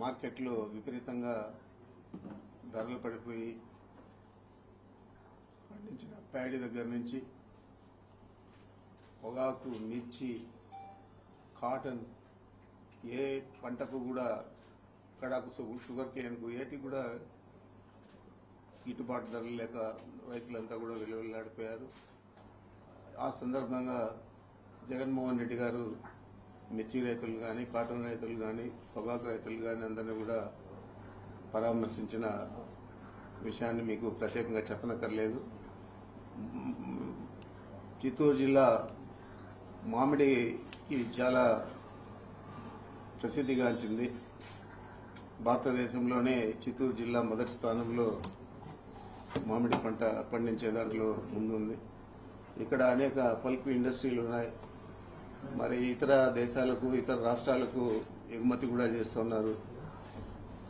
మార్కెట్లో విపరీతంగా ధరలు పడిపోయి పండించిన ప్యాడీ దగ్గర నుంచి పొగాకు మిర్చి కాటన్ ఏ పంటకు కూడా కడాకు షుగర్ కేన్కు ఏటి కూడా గిట్టుబాటు ధరలు లేక రైతులంతా కూడా విలువలాడిపోయారు ఆ సందర్భంగా జగన్మోహన్ రెడ్డి గారు మిర్చి రైతులు కానీ కాటన్ రైతులు కానీ పొగాకు రైతులు కానీ అందరినీ కూడా పరామర్శించిన విషయాన్ని మీకు ప్రత్యేకంగా చెప్పనక్కర్లేదు. చిత్తూరు జిల్లా మామిడికి చాలా ప్రసిద్ధిగాంచింది భారతదేశంలోనే చిత్తూరు జిల్లా మొదటి స్థానంలో మామిడి పంట పండించే దాంట్లో ముందుంది. ఇక్కడ అనేక పల్ప్ ఇండస్ట్రీలు ఉన్నాయి. మరి ఇతర దేశాలకు ఇతర రాష్ట్రాలకు ఎగుమతి కూడా చేస్తున్నారు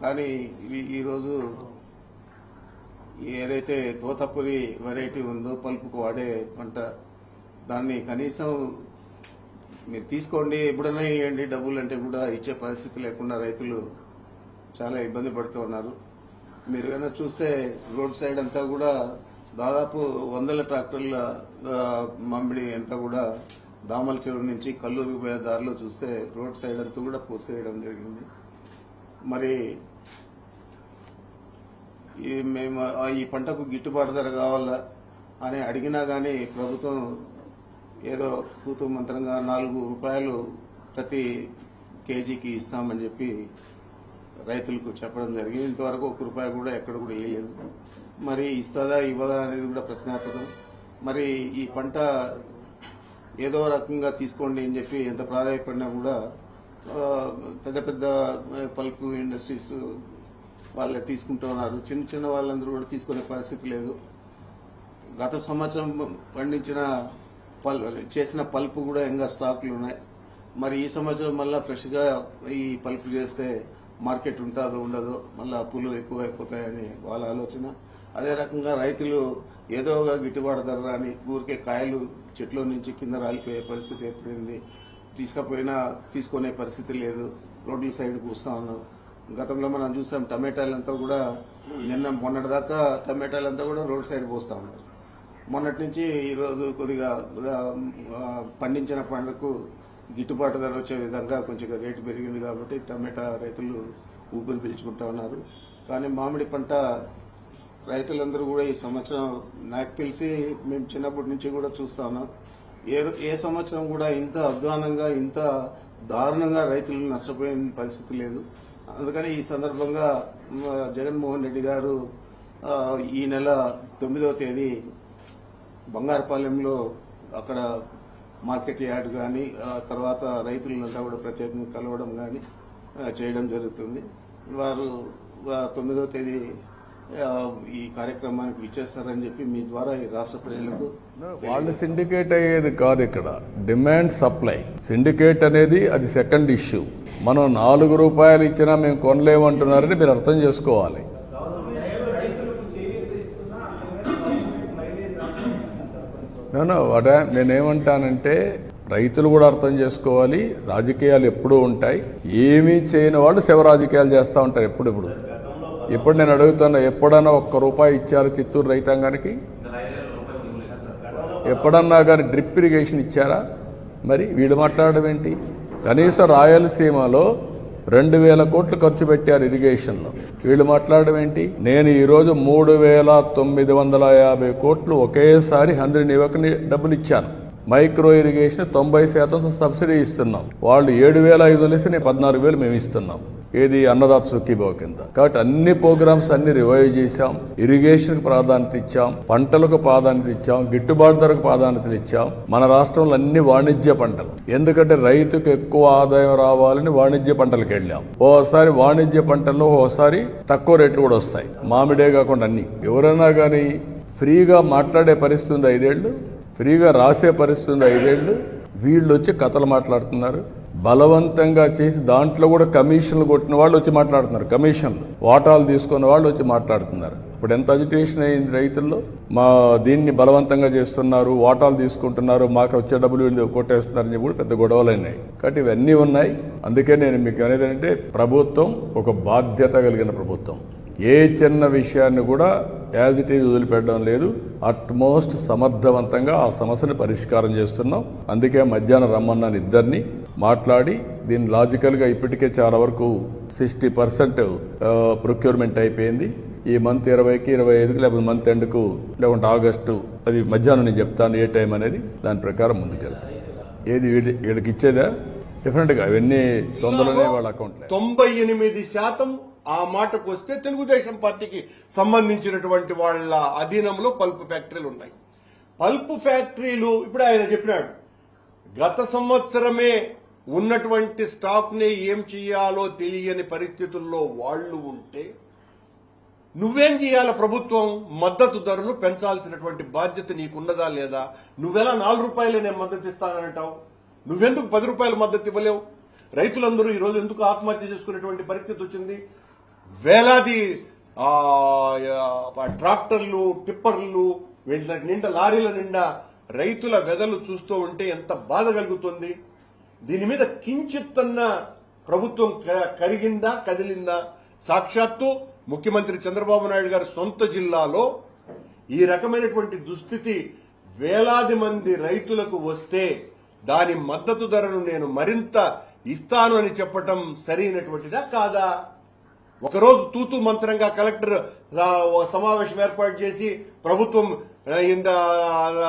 కానీ ఇవి ఈరోజు ఏదైతే తోతపురి వెరైటీ ఉందో పల్పుకు వాడే పంట దాన్ని కనీసం మీరు తీసుకోండి ఎప్పుడైనా ఇవ్వండి డబ్బులు అంటే కూడా ఇచ్చే పరిస్థితి లేకుండా రైతులు చాలా ఇబ్బంది పడుతూ ఉన్నారు. మీరు ఏమైనా చూస్తే రోడ్ సైడ్ అంతా కూడా దాదాపు వందల ట్రాక్టర్ల మామిడి అంతా కూడా దామల చెరువు నుంచి కల్లూరు పోయే దారిలో చూస్తే రోడ్ సైడ్ అంతా కూడా పోసేయడం జరిగింది. మరి ఈ మేము ఆ ఈ పంటకు గిట్టుబాటు ధర కావాలా అని అడిగినా కానీ ప్రభుత్వం ఏదో కూతు మంత్రంగా నాలుగు రూపాయలు ప్రతి కేజీకి ఇస్తామని చెప్పి రైతులకు చెప్పడం జరిగింది. ఇంతవరకు ఒక రూపాయి కూడా ఎక్కడ కూడా వేయలేదు. మరి ఇస్తుందా ఇవ్వదా అనేది కూడా ప్రశ్నార్థకం. మరి ఈ పంట ఏదో రకంగా తీసుకోండి అని చెప్పి ఎంత ప్రాధాన్యపడినా కూడా పెద్ద పెద్ద పల్ప్ ఇండస్ట్రీస్ వాళ్ళే తీసుకుంటూ ఉన్నారు. చిన్న చిన్న వాళ్ళందరూ కూడా తీసుకునే పరిస్థితి లేదు. గత సంవత్సరం పండించిన పల్ చేసిన పల్పు కూడా ఇంకా స్టాక్లు ఉన్నాయి. మరి ఈ సంవత్సరం మళ్ళీ ఫ్రెష్గా ఈ పల్పు చేస్తే మార్కెట్ ఉంటుందో ఉండదో మళ్ళీ అప్పులు ఎక్కువ అయిపోతాయని వాళ్ళ ఆలోచన. అదే రకంగా రైతులు ఏదో ఒక గిట్టుబాటు ధర రాని ఊరికే కాయలు చెట్ల నుంచి కింద రాలిపోయే పరిస్థితి ఏర్పడింది. తీసుకపోయినా తీసుకునే పరిస్థితి లేదు. రోడ్ల సైడ్ కూస్తా ఉన్నాం. గతంలో మనం చూసాం టమాటాలంతా కూడా నిన్న మొన్నటిదాకా టమాటాలంతా కూడా రోడ్ సైడ్ పోస్తా ఉన్నారు. మొన్నటి నుంచి ఈరోజు కొద్దిగా పండించిన పంటకు గిట్టుబాటు ధర వచ్చే విధంగా కొంచెం రేటు పెరిగింది కాబట్టి టమాటా రైతులు ఊపిరి పీల్చుకుంటా ఉన్నారు. కానీ మామిడి పంట రైతులందరూ కూడా ఈ సంవత్సరం నాకు తెలిసి మేము చిన్నప్పటి నుంచి కూడా చూస్తా ఉన్నాం. ఏ ఏ సంవత్సరం కూడా ఇంత అధ్వానంగా ఇంత దారుణంగా రైతులు నష్టపోయిన పరిస్థితి లేదు. అందుకని ఈ సందర్భంగా జగన్మోహన్ రెడ్డి గారు ఈ నెల తొమ్మిదవ తేదీ బంగారపాలెంలో అక్కడ మార్కెట్ యార్డ్ కానీ తర్వాత రైతులంతా కూడా ప్రత్యేకంగా కలవడం కానీ చేయడం జరుగుతుంది. వారు తొమ్మిదవ తేదీ ఈ కార్యక్రమానికి విచ్చేస్తారని చెప్పి మీ ద్వారా ఈ రాష్ట్ర ప్రజలకు వాళ్ళు సిండికేట్ అయ్యేది కాదు ఇక్కడ. Demand supply. సిండికేట్ అనేది అది సెకండ్ ఇష్యూ. మనం నాలుగు రూపాయలు ఇచ్చినా మేము కొనలేమంటున్నారని మీరు అర్థం చేసుకోవాలి. నేను వాట నేనేమంటానంటే రైతులు కూడా అర్థం చేసుకోవాలి. రాజకీయాలు ఎప్పుడూ ఉంటాయి. ఏమీ చేయని వాళ్ళు శివ రాజకీయాలు చేస్తూ ఉంటారు ఎప్పుడెప్పుడు. ఇప్పుడు నేను అడుగుతున్నా ఎప్పుడన్నా ఒక్క రూపాయి ఇచ్చారు చిత్తూరు రైతాంగానికి? ఎప్పుడన్నా కానీ డ్రిప్ ఇరిగేషన్ ఇచ్చారా? మరి వీళ్ళు మాట్లాడడం ఏంటి? కనీసం రాయలసీమలో రెండు వేల కోట్లు ఖర్చు పెట్టారు ఇరిగేషన్లో. వీళ్ళు మాట్లాడడం ఏంటి? నేను ఈరోజు మూడు వేల తొమ్మిది వందల యాభై కోట్లు ఒకేసారి హండ్రెడ్ ఇవ్వకని డబ్బులు ఇచ్చాను. మైక్రో ఇరిగేషన్ తొంభై శాతం సబ్సిడీ ఇస్తున్నాం. వాళ్ళు ఏడు వేల ఐదు వందలు ఇస్తే నేను పద్నాలుగు వేలు మేము ఇస్తున్నాం. ఏది అన్నదాత సుఖీభావ కింద. కాబట్టి అన్ని ప్రోగ్రామ్స్ అన్ని రివైవ్ చేశాం. ఇరిగేషన్ ప్రాధాన్యత ఇచ్చాం. పంటలకు ప్రాధాన్యత ఇచ్చాం. గిట్టుబాటు ధరకు ప్రాధాన్యత ఇచ్చాం. మన రాష్ట్రంలో అన్ని వాణిజ్య పంటలు. ఎందుకంటే రైతుకు ఎక్కువ ఆదాయం రావాలని వాణిజ్య పంటలకు వెళ్ళాం. ఓసారి వాణిజ్య పంటల్లో ఓసారి తక్కువ రేట్లు కూడా వస్తాయి. మామిడే కాకుండా అన్ని. ఎవరైనా కానీ ఫ్రీగా మాట్లాడే పరిస్థితి ఉంది ఐదేళ్ళు ఫ్రీగా రాసే పరిస్థితి ఉంది ఐదేళ్ళు వీళ్ళు వచ్చి కథలు మాట్లాడుతున్నారు. బలవంతంగా చేసి దాంట్లో కూడా కమిషన్లు కొట్టిన వాళ్ళు వచ్చి మాట్లాడుతున్నారు. కమిషన్లు. వాటాలు తీసుకున్న వాళ్ళు వచ్చి మాట్లాడుతున్నారు. ఇప్పుడు ఎంత అజిటేషన్ అయింది రైతుల్లో? మా దీన్ని బలవంతంగా చేస్తున్నారు వాటాలు తీసుకుంటున్నారు మాకు వచ్చే డబ్బులు వీళ్ళు కొట్టేస్తున్నారని చెప్పి కూడా పెద్ద గొడవలు అయినాయి. కాబట్టి ఇవన్నీ ఉన్నాయి. అందుకే నేను మీకు అనేది ప్రభుత్వం ఒక బాధ్యత కలిగిన ప్రభుత్వం. ఏ చిన్న విషయాన్ని కూడా యాజ్ ఇట్ ఈజ్ వదిలిపెట్టడం లేదు. అట్మోస్ట్ సమర్థవంతంగా ఆ సమస్యను పరిష్కారం చేస్తున్నాం. అందుకే మధ్యాహ్నం రమ్మన్నాను ఇద్దరిని. మాట్లాడి దీన్ని లాజికల్గా ఇప్పటికే చాలా వరకు సిక్స్టీ పర్సెంట్ ప్రొక్యూర్మెంట్ అయిపోయింది. ఈ మంత్ ఇరవైకి ఇరవై ఐదుకి లేకపోతే మంత్ ఎండ్కు లేకుంటే ఆగస్టు అది మధ్యాహ్నం నేను చెప్తాను ఏ టైం అనేది దాని ప్రకారం ముందుకెళ్తాను ఏది వీడి వీళ్ళకి ఇచ్చేదా? డిఫరెంట్గా అవన్నీ తొందరలోనే వాళ్ళ అకౌంట్లో తొంభై ఎనిమిది శాతం ఆ మాటకు వస్తే తెలుగుదేశం పార్టీకి సంబంధించినటువంటి వాళ్ళ అధీనంలో పల్ప్ ఫ్యాక్టరీలు ఉన్నాయి. పల్ప్ ఫ్యాక్టరీలు ఇప్పుడు ఆయన చెప్పినాడు గత సంవత్సరమే ఉన్నటువంటి స్టాక్ని ఏం చేయాలో తెలియని పరిస్థితుల్లో వాళ్ళు ఉంటే నువ్వేం చేయాల ప్రభుత్వం? మద్దతు ధరను పెంచాల్సినటువంటి బాధ్యత నీకున్నదా లేదా? నువ్వెలా నాలుగు రూపాయలు నేను మద్దతు ఇస్తానంటావు? నువ్వెందుకు పది రూపాయలు మద్దతు ఇవ్వలేవు? రైతులందరూ ఈ రోజు ఎందుకు ఆత్మహత్య చేసుకునేటువంటి పరిస్థితి వచ్చింది? వేలాది ట్రాక్టర్లు టిప్పర్లు వీళ్ళ నిండా లారీల నిండా రైతుల వెదలు చూస్తూ ఉంటే ఎంత బాధ కలుగుతుంది? దీని మీద కించిత్తన్న ప్రభుత్వం క- కరిగిందా కదిలిందా? సాక్షాత్తు ముఖ్యమంత్రి చంద్రబాబు నాయుడు గారి సొంత జిల్లాలో ఈ రకమైనటువంటి దుస్థితి వేలాది మంది రైతులకు వస్తే దాని మద్దతు ధరను నేను మరింత ఇస్తాను అని చెప్పటం సరైనటువంటిదా కాదా? ఒకరోజు తూతు మంత్రంగా కలెక్టర్ ఓ సమావేశం ఏర్పాటు చేసి ప్రభుత్వం ఇంత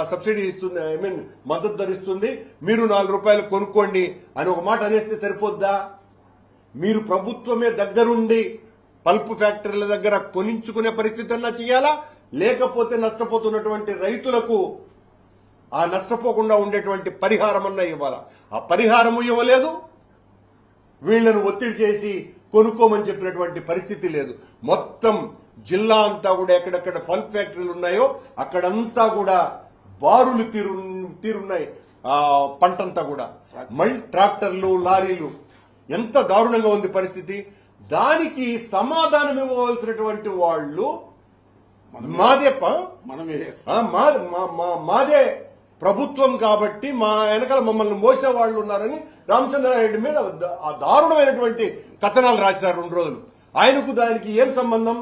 సబ్సిడీ ఇస్తుంది ఐ మీన్ మద్దతు ధరిస్తుంది మీరు నాలుగు రూపాయలు కొనుక్కోండి అని ఒక మాట అనేస్తే సరిపోద్దా? మీరు ప్రభుత్వమే దగ్గరుండి పల్ప్ ఫ్యాక్టరీల దగ్గర కొనించుకునే పరిస్థితి అన్నా చేయాలా? లేకపోతే నష్టపోతున్నటువంటి రైతులకు ఆ నష్టపోకుండా ఉండేటువంటి పరిహారం అన్నా ఇవ్వాలా? ఆ పరిహారము ఇవ్వలేదు. వీళ్ళను ఒత్తిడి చేసి కొనుక్కోమని చెప్పినటువంటి పరిస్థితి లేదు. మొత్తం జిల్లా అంతా కూడా ఎక్కడెక్కడ పల్ప్ ఫ్యాక్టరీలు ఉన్నాయో అక్కడంతా కూడా బారులు తీరు తీరున్నాయి. పంటంతా కూడా. మళ్ళీ ట్రాక్టర్లు లారీలు. ఎంత దారుణంగా ఉంది పరిస్థితి. దానికి సమాధానం ఇవ్వవలసినటువంటి వాళ్ళు మాదే మాదే ప్రభుత్వం కాబట్టి మా వెనకాల మమ్మల్ని మోసే వాళ్ళు ఉన్నారని రామచంద్రారెడ్డి మీద ఆ దారుణమైనటువంటి కథనాలు రాశారు రెండు రోజులు. ఆయనకు దానికి ఏం సంబంధం?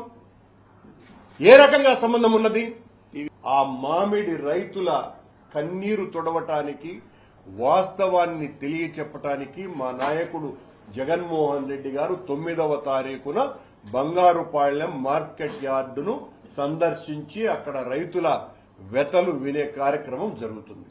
ఏ రకంగా సంబంధం ఉన్నది? ఆ మామిడి రైతుల కన్నీరు తొడవటానికి వాస్తవాన్ని తెలియచెప్పటానికి మా నాయకుడు జగన్మోహన్ రెడ్డి గారు తొమ్మిదవ తారీఖున బంగారుపాళ్యం మార్కెట్ యార్డును సందర్శించి అక్కడ రైతుల వెతలు వినే కార్యక్రమం జరుగుతుంది.